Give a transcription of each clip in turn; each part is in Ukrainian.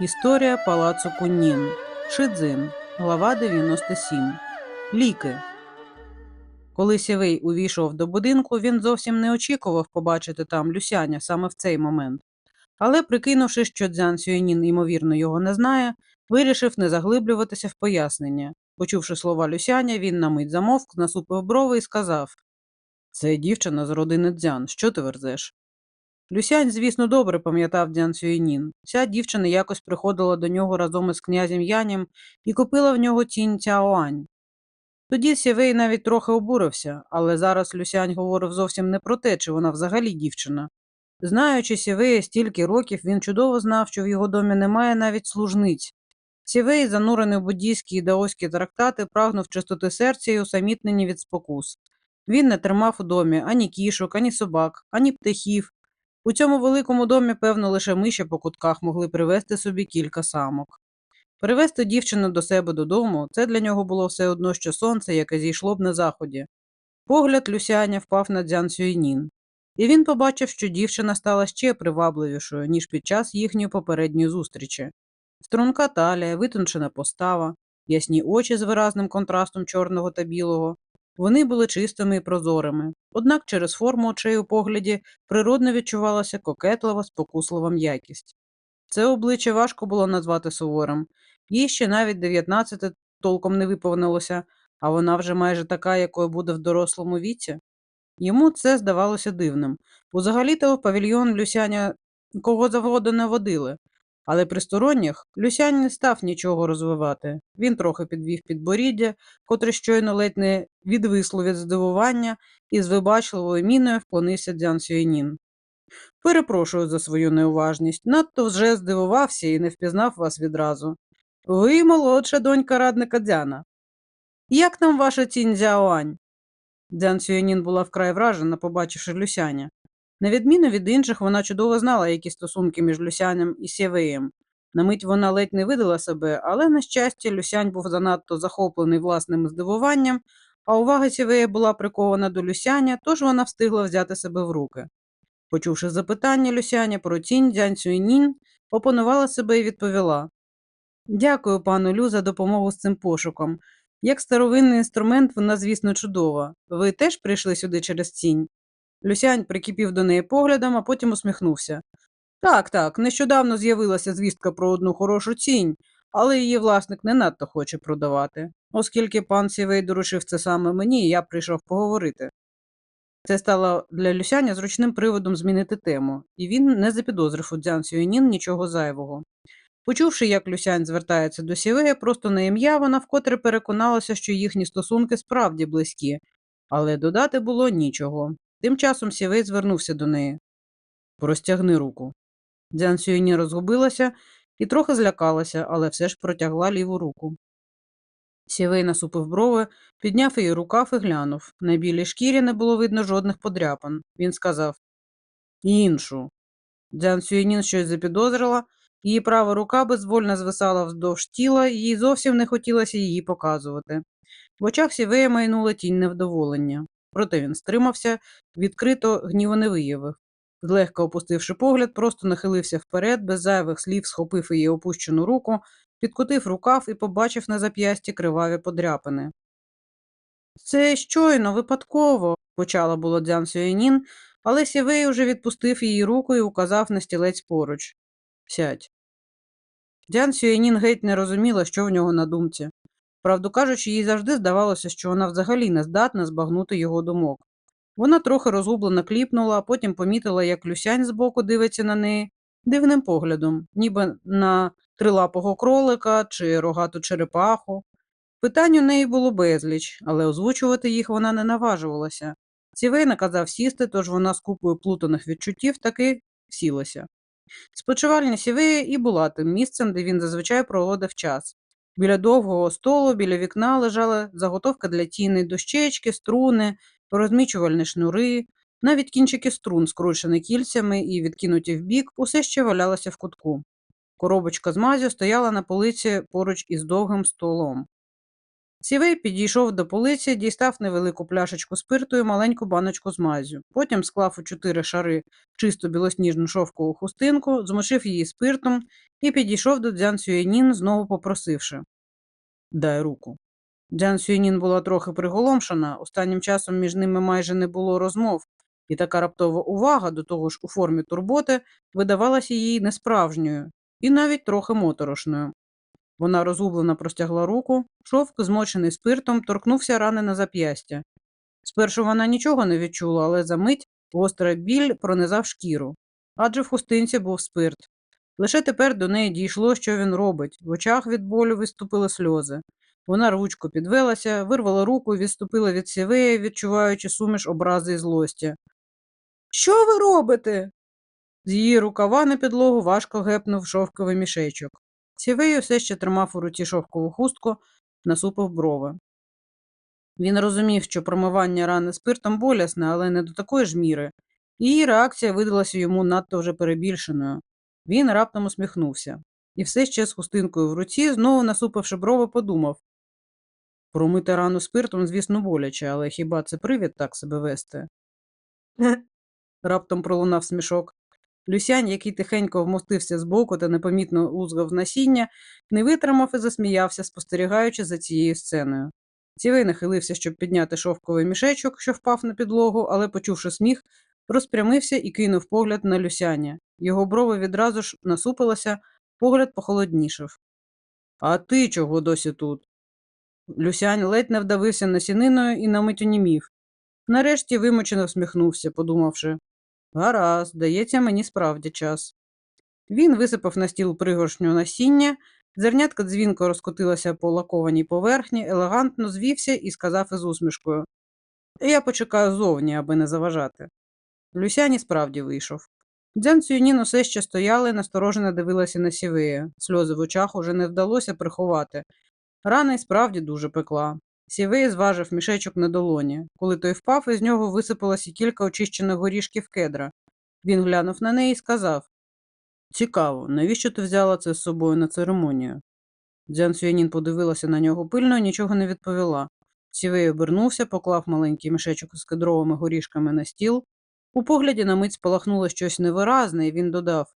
Історія палацу Куннін. Шидзин. Глава 97. Ліки. Коли Сєвей увійшов до будинку, він зовсім не очікував побачити там Люсяня саме в цей момент. Але, прикинувши, що Дзян Сюєнін, ймовірно, його не знає, вирішив не заглиблюватися в пояснення. Почувши слова Люсяня, він на мить замовк, насупив брови і сказав Це дівчина з родини Дзян. Що ти верзеш? Люсянь, звісно, добре пам'ятав Дзян Сюєнін. Ця дівчина якось приходила до нього разом із князем Янем і купила в нього тінь Цяоань. Тоді Сєвей навіть трохи обурився, але зараз Люсянь говорив зовсім не про те, чи вона взагалі дівчина. Знаючи Сєвея стільки років, він чудово знав, що в його домі немає навіть служниць. Сєвей, занурений в буддійські і даоські трактати, прагнув чистоти серця і усамітнені від спокус. Він не тримав у домі ані кішок, ані собак, ані птахів, у цьому великому домі, певно, лише миші по кутках могли привезти собі кілька самок. Привезти дівчину до себе додому це для нього було все одно, що сонце, яке зійшло б на заході. Погляд Люсяня впав на Дзян Сюйнін, і він побачив, що дівчина стала ще привабливішою, ніж під час їхньої попередньої зустрічі. Струнка талія, витончена постава, ясні очі з виразним контрастом чорного та білого, вони були чистими і прозорими, однак через форму очей у погляді природно відчувалася кокетлива, спокуслива м'якість. Це обличчя важко було назвати суворим, їй ще навіть 19 толком не виповнилося, а вона вже майже така, якою буде в дорослому віці. Йому це здавалося дивним. Узагалі-то в павільйон Люсяня кого завгодно не водили, але при сторонніх Люсянь не став нічого розвивати. Він трохи підвів підборіддя, котре щойно ледь не відвисло від здивування, і з вибачливою міною вклонився Дзян Сюєнін. Перепрошую за свою неуважність, надто вже здивувався і не впізнав вас відразу. Ви молодша донька радника Дзяна. Як там ваша тінь Дзяоань? Дзян Сюєнін була вкрай вражена, побачивши Люсяня. На відміну від інших, вона чудово знала, які стосунки між Люсянем і Сєвеєм. На мить вона ледь не видала себе, але, на щастя, Люсянь був занадто захоплений власним здивуванням, а увага Сєвея була прикована до Люсяня, тож вона встигла взяти себе в руки. Почувши запитання Люсяня про тінь, Дзянь Сюйнін опанувала себе і відповіла Дякую, пану Лю, за допомогу з цим пошуком. Як старовинний інструмент, вона, звісно, чудова. Ви теж прийшли сюди через тінь? Люсянь прикипів до неї поглядом, а потім усміхнувся. Так, так, нещодавно з'явилася звістка про одну хорошу тінь, але її власник не надто хоче продавати. Оскільки пан Сівей доручив це саме мені, я прийшов поговорити. Це стало для Люсяня зручним приводом змінити тему, і він не запідозрив у Дзян Сюєнін нічого зайвого. Почувши, як Люсянь звертається до Сівея просто на ім'я, вона вкотре переконалася, що їхні стосунки справді близькі, але додати було нічого. Тим часом Сівей звернувся до неї. Простягни руку. Дзян Сюєні розгубилася і трохи злякалася, але все ж протягла ліву руку. Сівей насупив брови, підняв її рукав і глянув. На білій шкірі не було видно жодних подряпин. Він сказав іншу. Дзян Сюєнін щось запідозрила, її права рука безвольно звисала вздовж тіла, їй зовсім не хотілося її показувати. В очах Сівея майнула тінь невдоволення. Проте він стримався, відкрито гніву не виявив. Злегка опустивши погляд, просто нахилився вперед, без зайвих слів схопив її опущену руку, підкотив рукав і побачив на зап'ясті криваві подряпини. Це щойно, випадково, почала було Дзян Сюєнін, але Сєвей уже відпустив її руку і указав на стілець поруч. Сядь. Дзян Сюєнін геть не розуміла, що в нього на думці. Правду кажучи, їй завжди здавалося, що вона взагалі не здатна збагнути його думок. Вона трохи розгублено кліпнула, а потім помітила, як Люсянь збоку дивиться на неї дивним поглядом, ніби на трилапого кролика чи рогату черепаху. Питань у неї було безліч, але озвучувати їх вона не наважувалася. Цівей наказав сісти, тож вона з купою плутаних відчуттів таки сілася. Спочивальня Сівея і була тим місцем, де він зазвичай проводив час. Біля довгого столу, біля вікна лежала заготовка для тіни, дощечки, струни, порозмічувальні шнури, навіть кінчики струн, скручені кільцями і відкинуті вбік, усе ще валялося в кутку. Коробочка з мазю стояла на полиці поруч із довгим столом. Сівей підійшов до полиці, дістав невелику пляшечку спирту і маленьку баночку з мазю. Потім склав у чотири шари чисту білосніжну шовкову хустинку, змочив її спиртом і підійшов до Дзян Сюєнін, знову попросивши Дай руку. Дзян Сюєнін була трохи приголомшена, останнім часом між ними майже не було розмов, і така раптова увага, до того ж у формі турботи, видавалася їй несправжньою і навіть трохи моторошною. Вона розгублено простягла руку, шовк, змочений спиртом, торкнувся рани на зап'ястя. Спершу вона нічого не відчула, але за мить гостра біль пронизав шкіру, адже в хустинці був спирт. Лише тепер до неї дійшло, що він робить. В очах від болю виступили сльози. Вона рвучко підвелася, вирвала руку і відступила від сівея, відчуваючи суміш образи і злості. Що ви робите? З її рукава на підлогу важко гепнув шовковий мішечок. Сівей усе ще тримав у руці шовкову хустку, насупив брови. Він розумів, що промивання рани спиртом болісне, але не до такої ж міри. Її реакція видалася йому надто вже перебільшеною. Він раптом усміхнувся і все ще з хустинкою в руці, знову насупивши брови, подумав промити рану спиртом, звісно, боляче, але хіба це привід так себе вести? Раптом пролунав смішок. Люсянь, який тихенько вмостився збоку та непомітно лузгав насіння, не витримав і засміявся, спостерігаючи за цією сценою. Цівей нахилився, щоб підняти шовковий мішечок, що впав на підлогу, але, почувши сміх, розпрямився і кинув погляд на Люсяня. Його брови відразу ж насупилися, погляд похолоднішав. А ти чого досі тут? Люсянь ледь не вдавився насіниною і на мить онімів. Нарешті вимучено всміхнувся, подумавши Гаразд, здається, мені справді час. Він висипав на стіл пригоршню насіння, зернятка дзвінко розкотилася по лакованій поверхні, елегантно звівся і сказав із усмішкою Я почекаю зовні, аби не заважати. Люсяні справді вийшов. Дзян Цюнін усе ще стояла і насторожено дивилася на сівея. Сльози в очах уже не вдалося приховати. Рана й справді дуже пекла. Сівей зважив мішечок на долоні. Коли той впав, із нього висипалося кілька очищених горішків кедра. Він глянув на неї і сказав Цікаво, навіщо ти взяла це з собою на церемонію? Дзян Сюянін подивилася на нього пильно і нічого не відповіла. Сівей обернувся, поклав маленький мішечок з кедровими горішками на стіл. У погляді на мить спалахнуло щось невиразне, і він додав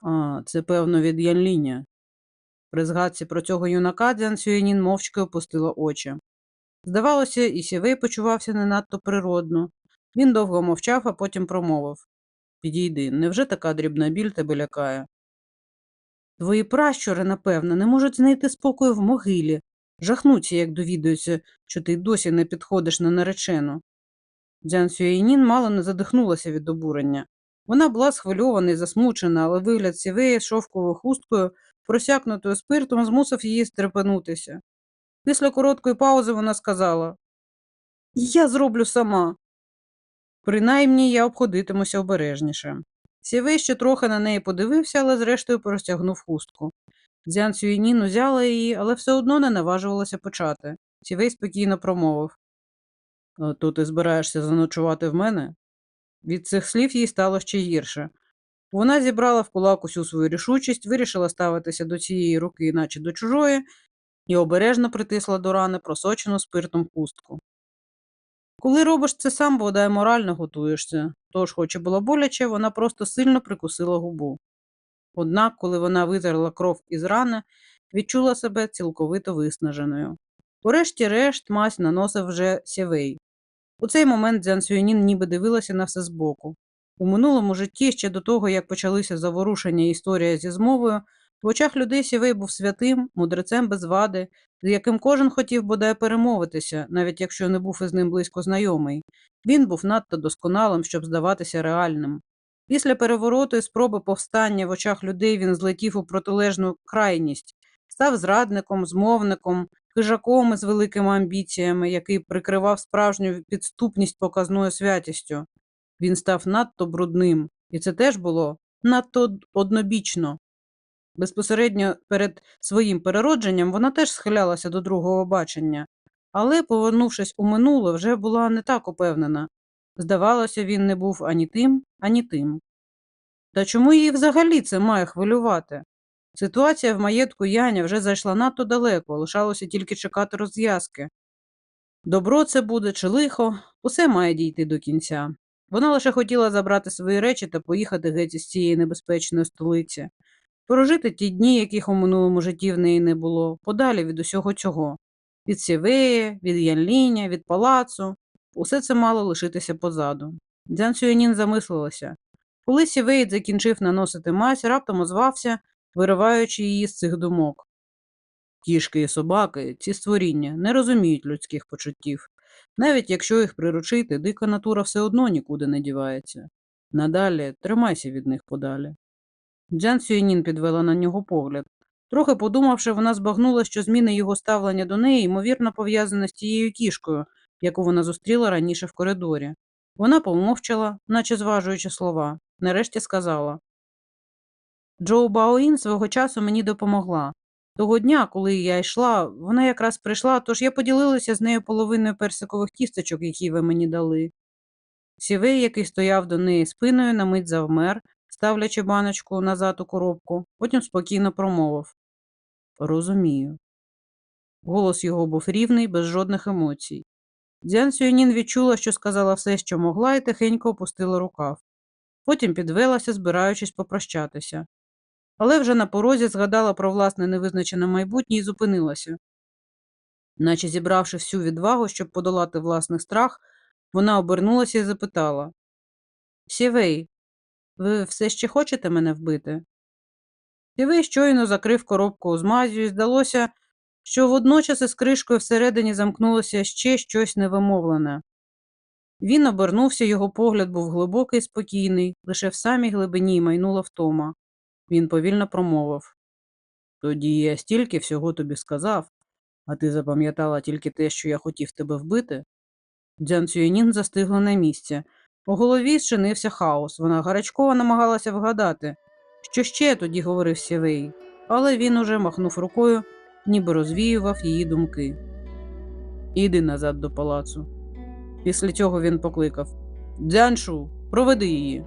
А, це, певно, від Янліня. При згадці про цього юнака Дзян Сюєнін мовчки опустила очі. Здавалося, і сівей почувався не надто природно. Він довго мовчав, а потім промовив Підійди, невже така дрібна біль тебе лякає? Твої пращури, напевно, не можуть знайти спокою в могилі, жахнуться, як довідуються, що ти досі не підходиш на наречену. Дзян Сюєнін мало не задихнулася від обурення. Вона була схвильована і засмучена, але вигляд сівеї з шовковою хусткою просякнутою спиртом, змусив її стрепенутися. Після короткої паузи вона сказала Я зроблю сама. Принаймні я обходитимуся обережніше. Сівей ще трохи на неї подивився, але зрештою простягнув хустку. Дзян Сюєнін узяла її, але все одно не наважувалася почати. Сівей спокійно промовив То ти збираєшся заночувати в мене? Від цих слів їй стало ще гірше. Вона зібрала в кулак усю свою рішучість, вирішила ставитися до цієї руки, наче до чужої, і обережно притисла до рани просочену спиртом хустку. Коли робиш це сам, бодай морально готуєшся, тож, хоч і було боляче, вона просто сильно прикусила губу. Однак, коли вона витерла кров із рани, відчула себе цілковито виснаженою. Урешті-решт мазь наносив вже сєвей. У цей момент Дзян Сюєнін ніби дивилася на все збоку. У минулому житті, ще до того, як почалися заворушення історія зі змовою, в очах людей Сівей був святим, мудрецем без вади, з яким кожен хотів бодай перемовитися, навіть якщо не був із ним близько знайомий. Він був надто досконалим, щоб здаватися реальним. Після перевороту і спроби повстання в очах людей він злетів у протилежну крайність, став зрадником, змовником, хижаком із великими амбіціями, який прикривав справжню підступність показною святістю. Він став надто брудним, і це теж було надто однобічно. Безпосередньо перед своїм переродженням вона теж схилялася до другого бачення, але, повернувшись у минуле, вже була не так упевнена. Здавалося, він не був ані тим, ані тим. Та чому її взагалі це має хвилювати? Ситуація в маєтку Яня вже зайшла надто далеко, лишалося тільки чекати розв'язки. Добро це буде чи лихо, усе має дійти до кінця. Вона лише хотіла забрати свої речі та поїхати геть із цієї небезпечної столиці, прожити ті дні, яких у минулому житті в неї не було, подалі від усього цього. Від Сєвеї, від Янліня, від палацу. Усе це мало лишитися позаду. Дзян Сюєнін замислилася. Коли Сівейд закінчив наносити мазь, раптом озвався, вириваючи її з цих думок. Кішки і собаки, ці створіння, не розуміють людських почуттів. Навіть якщо їх приручити, дика натура все одно нікуди не дівається. Надалі тримайся від них подалі. Джан Сюєнін підвела на нього погляд. Трохи подумавши, вона збагнула, що зміни його ставлення до неї, ймовірно, пов'язані з тією кішкою, яку вона зустріла раніше в коридорі. Вона помовчала, наче зважуючи слова. Нарешті сказала Джоу Баоїн свого часу мені допомогла. Того дня, коли я йшла, вона якраз прийшла, тож я поділилася з нею половиною персикових тісточок, які ви мені дали. Сівей, який стояв до неї спиною, на мить завмер, ставлячи баночку назад у коробку, потім спокійно промовив Розумію. Голос його був рівний, без жодних емоцій. Дзян Сюєнін відчула, що сказала все, що могла, і тихенько опустила рукав. Потім підвелася, збираючись попрощатися. Але вже на порозі згадала про власне невизначене майбутнє і зупинилася. Наче зібравши всю відвагу, щоб подолати власний страх, вона обернулася і запитала Сівей, ви все ще хочете мене вбити? Сівей щойно закрив коробку з мазю, і здалося, що водночас із кришкою всередині замкнулося ще щось невимовлене. Він обернувся, його погляд був глибокий спокійний, лише в самій глибині майнула втома. Він повільно промовив Тоді я стільки всього тобі сказав, а ти запам'ятала тільки те, що я хотів тебе вбити? Дзян Цюєнін застигла на місці. У голові зчинився хаос. Вона гарячково намагалася вгадати, що ще тоді говорив Сєвей, але він уже махнув рукою, ніби розвіював її думки. Іди назад до палацу. Після цього він покликав Дзяншу, проведи її.